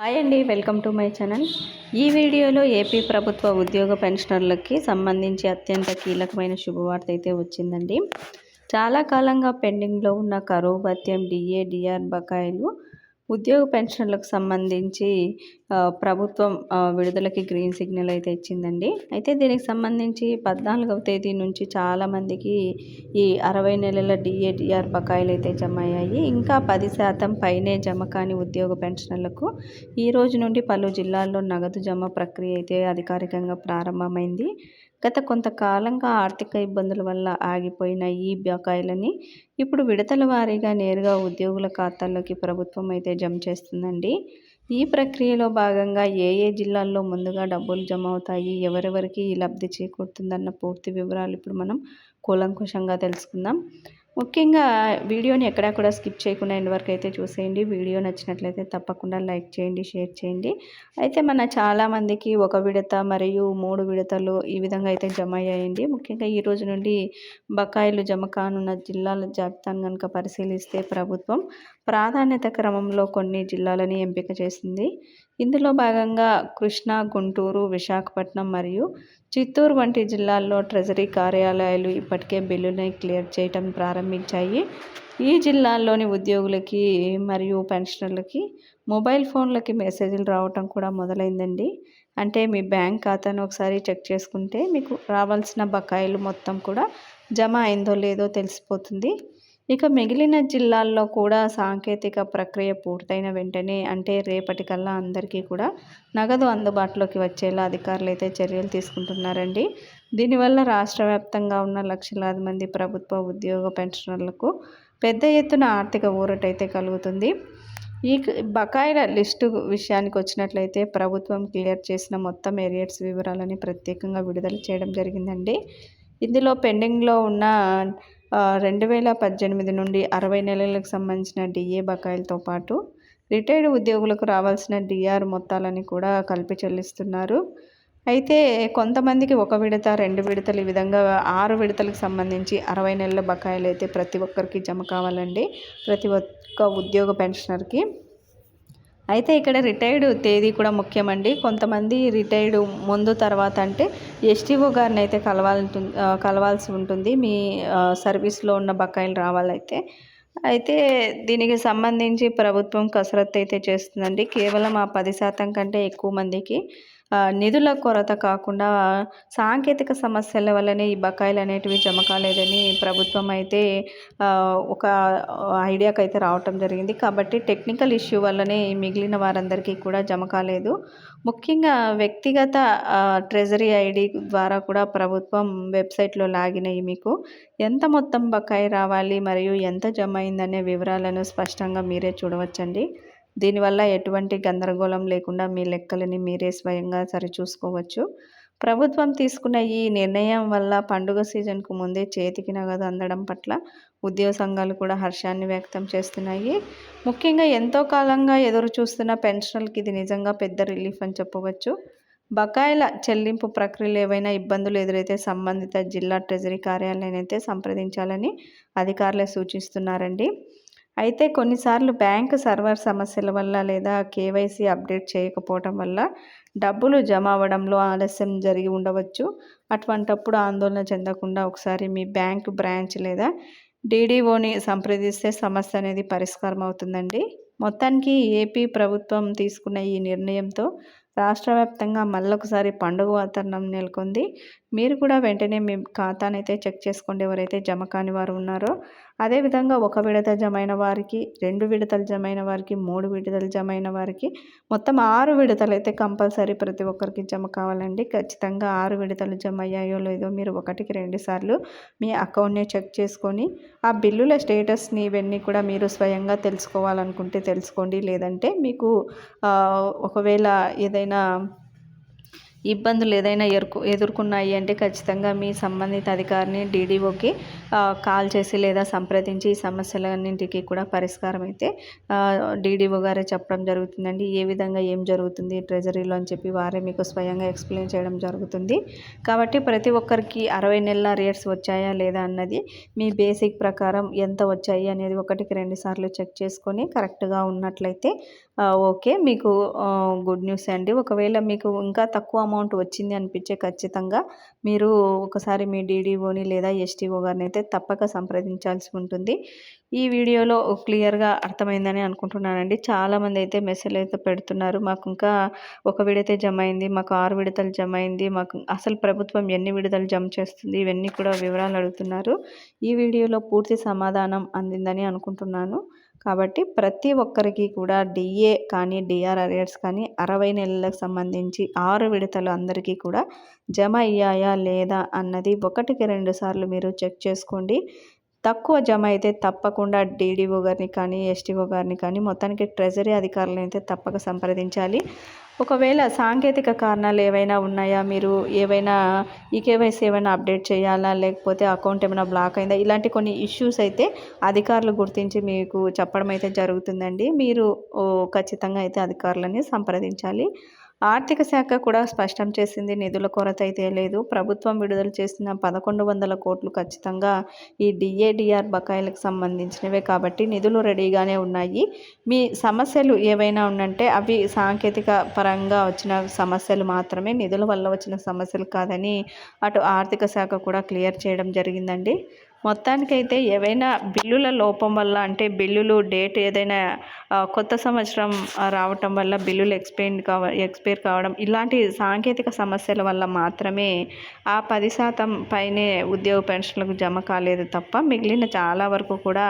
Hi అండి welcome to my channel. ఈ వీడియోలో ఏపీ ప్రభుత్వ ఉద్యోగ పెన్షనర్లకి సంబంధించి అత్యంత కీలకమైన శుభవార్త అయితే వచ్చిందండి. చాలా కాలంగా పెండింగ్లో ఉన్న కరువు భత్యం డిఏ డిఆర్ బకాయిలు ఉద్యోగ పెన్షన్లకు సంబంధించి ప్రభుత్వం విడుదలకి గ్రీన్ సిగ్నల్ అయితే ఇచ్చిందండి. అయితే దీనికి సంబంధించి పద్నాలుగవ తేదీ నుంచి చాలామందికి ఈ అరవై నెలల డిఏడిఆర్ బకాయిలు అయితే జమ అయ్యాయి ఇంకా పది శాతం పైనే జమ కాని ఉద్యోగ పెన్షన్లకు ఈ రోజు నుండి పలు జిల్లాల్లో నగదు జమ ప్రక్రియ అయితే అధికారికంగా ప్రారంభమైంది. గత కొంతకాలంగా ఆర్థిక ఇబ్బందుల వల్ల ఆగిపోయిన ఈ బకాయిలని ఇప్పుడు విడతల వారీగా నేరుగా ఉద్యోగుల ఖాతాల్లోకి ప్రభుత్వం అయితే జమ చేస్తుందండి. ఈ ప్రక్రియలో భాగంగా ఏ ఏ జిల్లాల్లో ముందుగా డబ్బులు జమ అవుతాయి ఎవరెవరికి ఈ లబ్ధి చేకూరుతుందన్న పూర్తి వివరాలు ఇప్పుడు మనం కూలంకుషంగా తెలుసుకుందాం. ముఖ్యంగా వీడియోని ఎక్కడా కూడా స్కిప్ చేయకుండా ఎండ్ వరకు అయితే చూసేయండి. వీడియో నచ్చినట్లయితే తప్పకుండా లైక్ చేయండి షేర్ చేయండి. అయితే మన చాలామందికి ఒక విడత మరియు మూడు విడతలు ఈ విధంగా అయితే జమ అయ్యాయండి. ముఖ్యంగా ఈ రోజు నుండి బకాయిలు జమ కానున్న జిల్లాల జాబితాను కనుక పరిశీలిస్తే ప్రభుత్వం ప్రాధాన్యత క్రమంలో కొన్ని జిల్లాలని ఎంపిక చేసింది. ఇందులో భాగంగా కృష్ణా గుంటూరు విశాఖపట్నం మరియు చిత్తూరు వంటి జిల్లాల్లో ట్రెజరీ కార్యాలయాలు ఇప్పటికే బిల్లుని క్లియర్ చేయటం ప్రారంభించాయి. ఈ జిల్లాల్లోని ఉద్యోగులకి మరియు పెన్షనర్లకి మొబైల్ ఫోన్లకి మెసేజ్లు రావటం కూడా మొదలైందండి. అంటే మీ బ్యాంక్ ఖాతాను ఒకసారి చెక్ చేసుకుంటే మీకు రావాల్సిన బకాయిలు మొత్తం కూడా జమ అయిందో లేదో తెలిసిపోతుంది. ఇక మిగిలిన జిల్లాల్లో కూడా సాంకేతిక ప్రక్రియ పూర్తయిన వెంటనే అంటే రేపటికల్లా అందరికీ కూడా నగదు అందుబాటులోకి వచ్చేలా అధికారులు అయితే చర్యలు తీసుకుంటున్నారండి. దీనివల్ల రాష్ట్ర వ్యాప్తంగా ఉన్న లక్షలాది మంది ప్రభుత్వ ఉద్యోగ పెన్షనర్లకు పెద్ద ఎత్తున ఆర్థిక ఊరటైతే కలుగుతుంది. ఈ బకాయిల లిస్టు విషయానికి వచ్చినట్లయితే ప్రభుత్వం క్లియర్ చేసిన మొత్తం ఏరియర్స్ వివరాలని ప్రత్యేకంగా విడుదల చేయడం జరిగిందండి. ఇందులో పెండింగ్లో ఉన్న రెండు వేల పద్దెనిమిది నుండి అరవై నెలలకు సంబంధించిన డిఏ బకాయిలతో పాటు రిటైర్డ్ ఉద్యోగులకు రావాల్సిన డిఆర్ మొత్తాలని కూడా కలిపి చెల్లిస్తున్నారు. అయితే కొంతమందికి ఒక విడత రెండు విడతలు ఈ విధంగా ఆరు విడతలకు సంబంధించి అరవై నెలల బకాయిలు అయితే ప్రతి ఒక్కరికి జమ కావాలండి. ప్రతి ఒక్క ఉద్యోగ పెన్షనర్కి. అయితే ఇక్కడ రిటైర్డ్ తేదీ కూడా ముఖ్యమండి. కొంతమంది రిటైర్డ్ ముందు తర్వాత అంటే ఎస్టీఓ గారిని అయితే కలవాలి కలవాల్సి ఉంటుంది. మీ సర్వీస్లో ఉన్న బకాయిలు రావాలైతే. అయితే దీనికి సంబంధించి ప్రభుత్వం కసరత్తు అయితే చేస్తుందండి. కేవలం ఆ పది శాతం కంటే ఎక్కువ మందికి నిధుల కొరత కాకుండా సాంకేతిక సమస్యల వల్లనే ఈ బకాయిలు అనేటివి జమ కాలేదని ప్రభుత్వం అయితే ఒక ఐడియాకి అయితే రావటం జరిగింది. కాబట్టి టెక్నికల్ ఇష్యూ వల్లనే మిగిలిన వారందరికీ కూడా జమ కాలేదు. ముఖ్యంగా వ్యక్తిగత ట్రెజరీ ఐడి ద్వారా కూడా ప్రభుత్వం వెబ్సైట్లో లాగినాయి మీకు ఎంత మొత్తం బకాయి రావాలి మరియు ఎంత జమ అయిందనే వివరాలను స్పష్టంగా మీరే చూడవచ్చండి. దీనివల్ల ఎటువంటి గందరగోళం లేకుండా మీ లెక్కలని మీరే స్వయంగా సరిచూసుకోవచ్చు. ప్రభుత్వం తీసుకున్న ఈ నిర్ణయం వల్ల పండుగ సీజన్కు ముందే చేతికి నగదు అందడం పట్ల ఉద్యోగ సంఘాలు కూడా హర్షాన్ని వ్యక్తం చేస్తున్నాయి. ముఖ్యంగా ఎంతో కాలంగా ఎదురు చూస్తున్న పెన్షనర్కి ఇది నిజంగా పెద్ద రిలీఫ్ అని చెప్పవచ్చు. బకాయిల చెల్లింపు ప్రక్రియలు ఏవైనా ఇబ్బందులు ఎదురైతే సంబంధిత జిల్లా ట్రెజరీ కార్యాలయాన్ని అయితే సంప్రదించాలని అధికారులే సూచిస్తున్నారండి. అయితే కొన్నిసార్లు బ్యాంక్ సర్వర్ సమస్యల వల్ల లేదా కేవైసీ అప్డేట్ చేయకపోవటం వల్ల డబ్బులు జమ అవ్వడంలో ఆలస్యం జరిగి ఉండవచ్చు. అటువంటప్పుడు ఆందోళన చెందకుండా ఒకసారి మీ బ్యాంక్ బ్రాంచ్ లేదా డీడీఓని సంప్రదిస్తే సమస్య అనేది పరిష్కారం అవుతుందండి. మొత్తానికి ఏపీ ప్రభుత్వం తీసుకున్న ఈ నిర్ణయంతో రాష్ట్ర వ్యాప్తంగా మళ్ళొకసారి పండుగ వాతావరణం నెలకొంది. మీరు కూడా వెంటనే మీ ఖాతానైతే చెక్ చేసుకోండి ఎవరైతే జమ కాని వారు ఉన్నారో. అదేవిధంగా ఒక విడత జమైన వారికి రెండు విడతలు జమైన వారికి మూడు విడతలు జమైన వారికి మొత్తం ఆరు విడతలు అయితే కంపల్సరీ ప్రతి ఒక్కరికి జమ కావాలండి. ఖచ్చితంగా ఆరు విడతలు జమ అయ్యాయో లేదో మీరు ఒకటికి రెండు సార్లు మీ అకౌంట్ని చెక్ చేసుకొని ఆ బిల్లుల స్టేటస్ని ఇవన్నీ కూడా మీరు స్వయంగా తెలుసుకోవాలనుకుంటే తెలుసుకోండి. లేదంటే మీకు ఒకవేళ ఏదైనా ఓకేనా ఇబ్బందులు ఏదైనా ఎదుర్కొ ఎదుర్కొన్నాయి అంటే ఖచ్చితంగా మీ సంబంధిత అధికారిని డీడీఓకి కాల్ చేసి లేదా సంప్రదించి ఈ సమస్యలన్నింటికి కూడా పరిష్కారం అయితే డీడీఓ గారే చెప్పడం జరుగుతుందండి. ఏ విధంగా ఏం జరుగుతుంది ట్రెజరీలో అని చెప్పి వారే మీకు స్వయంగా ఎక్స్ప్లెయిన్ చేయడం జరుగుతుంది. కాబట్టి ప్రతి ఒక్కరికి అరవై నెలల రేట్స్ వచ్చాయా లేదా అన్నది మీ బేసిక్ ప్రకారం ఎంత వచ్చాయి అనేది ఒకటికి రెండు సార్లు చెక్ చేసుకొని కరెక్ట్గా ఉన్నట్లయితే ఓకే. మీకు గుడ్ న్యూస్ అండి. ఒకవేళ మీకు ఇంకా తక్కువ అమౌంట్ అమౌంట్ వచ్చింది అనిపించే ఖచ్చితంగా మీరు ఒకసారి మీ డీడీఓని లేదా ఎస్టీఓ గారిని అయితే తప్పక సంప్రదించాల్సి ఉంటుంది. ఈ వీడియోలో క్లియర్గా అర్థమైందని అనుకుంటున్నానండి. చాలామంది అయితే మెసేజ్ అయితే పెడుతున్నారు. మాకు ఇంకా ఒక విడత జమ అయింది మాకు ఆరు విడతలు జమ అయింది మాకు అసలు ప్రభుత్వం ఎన్ని విడతలు జమ చేస్తుంది ఇవన్నీ కూడా వివరాలు అడుగుతున్నారు. ఈ వీడియోలో పూర్తి సమాధానం అందిందని అనుకుంటున్నాను. కాబట్టి ప్రతి ఒక్కరికి కూడా డిఏ కానీ డిఆర్ అరియర్స్ కానీ అరవై నెలలకు సంబంధించి ఆరు విడతలు అందరికీ కూడా జమ అయ్యాయా లేదా అన్నది ఒకటికి రెండు సార్లు మీరు చెక్ చేసుకోండి. తక్కువ జమ అయితే తప్పకుండా డీడీఓ గారిని కానీ ఎస్టీఓ గారిని కానీ మొత్తానికి ట్రెజరీ అధికారులను అయితే తప్పక సంప్రదించాలి. ఒకవేళ సాంకేతిక కారణాలు ఏవైనా ఉన్నాయా? మీరు ఏవైనా ఈ కేవైసీ ఏమైనా అప్డేట్ చేయాలా? లేకపోతే అకౌంట్ ఏమైనా బ్లాక్ అయిందా? ఇలాంటి కొన్ని ఇష్యూస్ అయితే అధికారులు గుర్తించి మీకు చెప్పడం అయితే జరుగుతుందండి. మీరు ఖచ్చితంగా అయితే అధికారులని సంప్రదించాలి. ఆర్థిక శాఖ కూడా స్పష్టం చేసింది. నిధుల కొరత అయితే లేదు. ప్రభుత్వం విడుదల చేసిన పదకొండు వందల కోట్లు ఖచ్చితంగా ఈ డిఏడిఆర్ బకాయిలకు సంబంధించినవే కాబట్టి నిధులు రెడీగానే ఉన్నాయి. మీ సమస్యలు ఏవైనా ఉన్నంటే అవి సాంకేతిక పరంగా వచ్చిన సమస్యలు మాత్రమే. నిధుల వల్ల వచ్చిన సమస్యలు కాదని అటు ఆర్థిక శాఖ కూడా క్లియర్ చేయడం జరిగిందండి. మొత్తానికైతే ఏవైనా బిల్లుల లోపం వల్ల అంటే బిల్లులు డేట్ ఏదైనా కొత్త సంవత్సరం రావటం వల్ల బిల్లులు ఎక్స్పైర్ కావ ఎక్స్పైర్ కావడం ఇలాంటి సాంకేతిక సమస్యల వల్ల మాత్రమే ఆ పది శాతం పైనే ఉద్యోగ పెన్షన్లకు జమ కాలేదు తప్ప మిగిలిన చాలా వరకు కూడా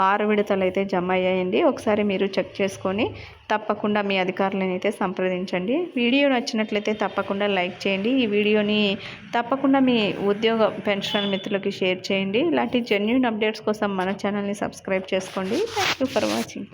ఆరు విడతలు అయితే జమ అయ్యాయండి. ఒకసారి మీరు చెక్ చేసుకొని తప్పకుండా మీ అధికారులను అయితే సంప్రదించండి. వీడియో నచ్చినట్లయితే తప్పకుండా లైక్ చేయండి. ఈ వీడియోని తప్పకుండా మీ ఉద్యోగ పెన్షన్ మిత్రులకి షేర్ చేయండి. ఇలాంటి జెన్యున్ అప్డేట్స్ కోసం మన ఛానల్ని సబ్స్క్రైబ్ చేసుకోండి. Thank you for watching.